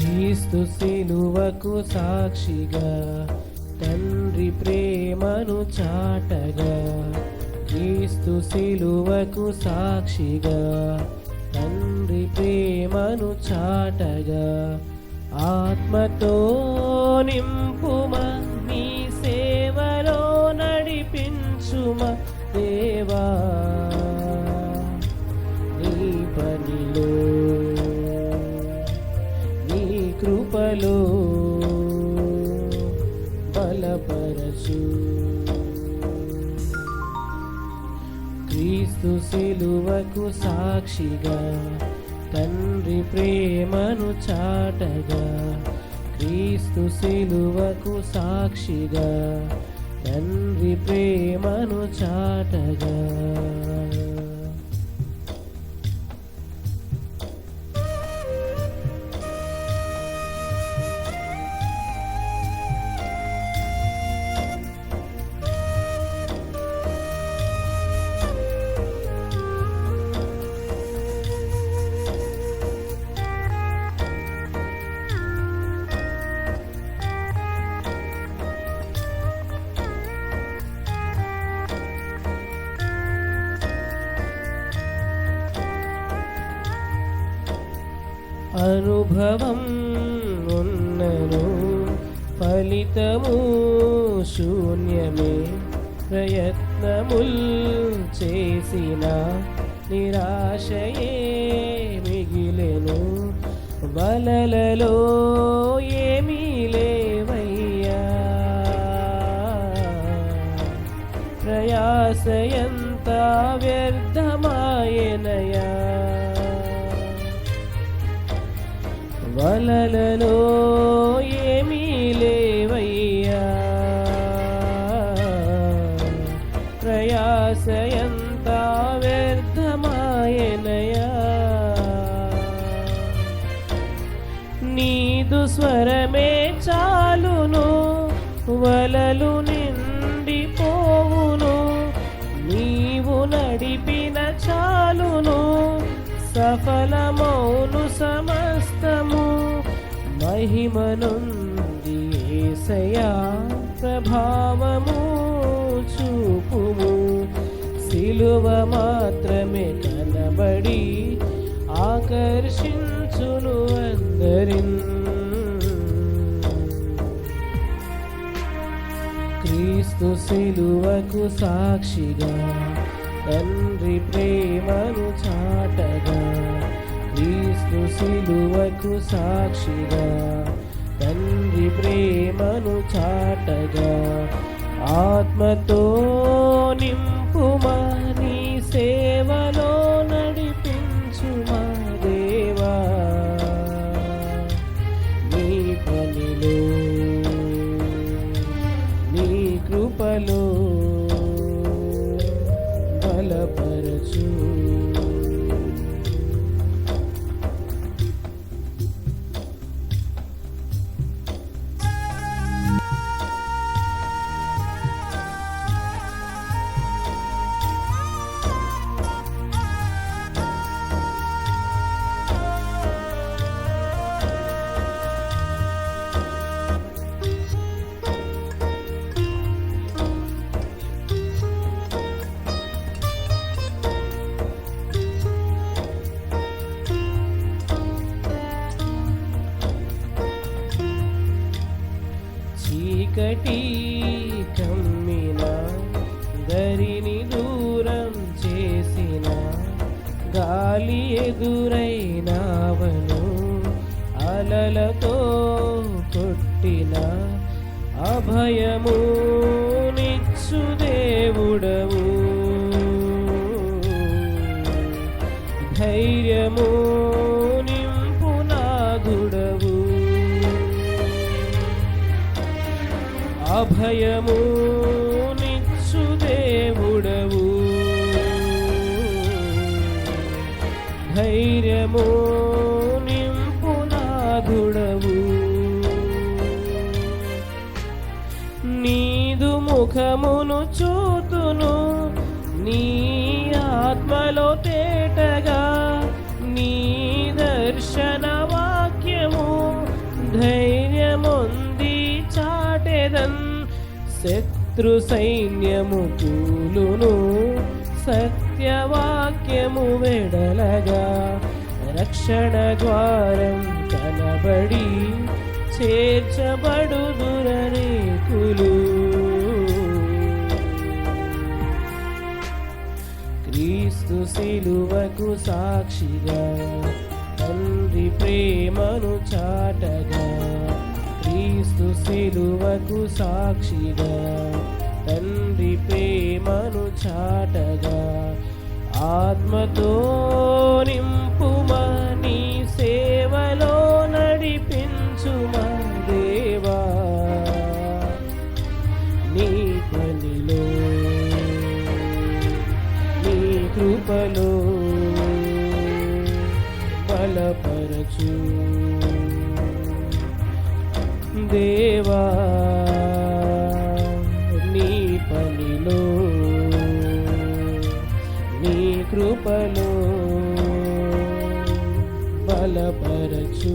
క్రీస్తు సిలువకు సాక్షిగా తండ్రి ప్రేమను చాటగా క్రీస్తు సిలువకు సాక్షిగా తండ్రి ప్రేమను చాటగా ఆత్మతో నింపుమా నీ సేవలో నడిపించుమా దేవా. కృపలు బలపరచు. క్రీస్తు సిలువకు సాక్షిగా తండ్రి ప్రేమను చాటగా క్రీస్తు సిలువకు సాక్షిగా తండ్రి ప్రేమను చాటగా. అనుభవం ఉన్నను ఫలితము శూన్యమే. ప్రయత్నముల్ చేసిన నిరాశయే మిగిలెను. వలలలో ఏమీ లేవయ్యా. ప్రయాసయంత వ్యర్థమాయనయా వలలలో ఏమీ లేవయ్యా. ప్రయాసయంత వ్యర్థమాయనయా. నీదు స్వరమే చాలును వలలు నిండిపోవును. నీవు నడిపిన చాలును సఫలమౌను. మహిమనుంది ఏసయా ప్రభావము చూపుము. సిలువ మాత్రమే కనబడి ఆకర్షించును అందరిన్. క్రీస్తు సిలువకు సాక్షిగా తండ్రి ప్రేమను చాటగా సిలువకు సాక్షిగా తండ్రి ప్రేమను చాటగా ఆత్మతో నింపుమా నీ సేవలో? చీకటి కమ్మిన దరిని దూరం చేసిన గాలి ఎదురైనావను అలలతో కొట్టిన అభయము నిచ్చు దేవుడవు. ధైర్యము అభయము నిచ్చు దేవుడవు. ధైర్యము నింపునాథుడవు నీదు ముఖమును చూతును నీ ఆత్మలో తేటగా శత్రు సైన్యము కూలును సత్యవాక్యము వెడలగా. రక్షణ ద్వారం కనబడి చేర్చబడుదురనేకులు క్రీస్తు శిలువకు సాక్షిగా తండ్రి ప్రేమను చాటగా క్రీస్తు సిలువకు సాక్షిగా తండ్రి ప్రేమను చాటగా ఆత్మతో నింపుమని సేవలో నడిపించుమా దేవా. నీ పనిలో నీ కృపలో బలపరచు. దేవా నీ పనిలో నీ కృపలో బలపరచు.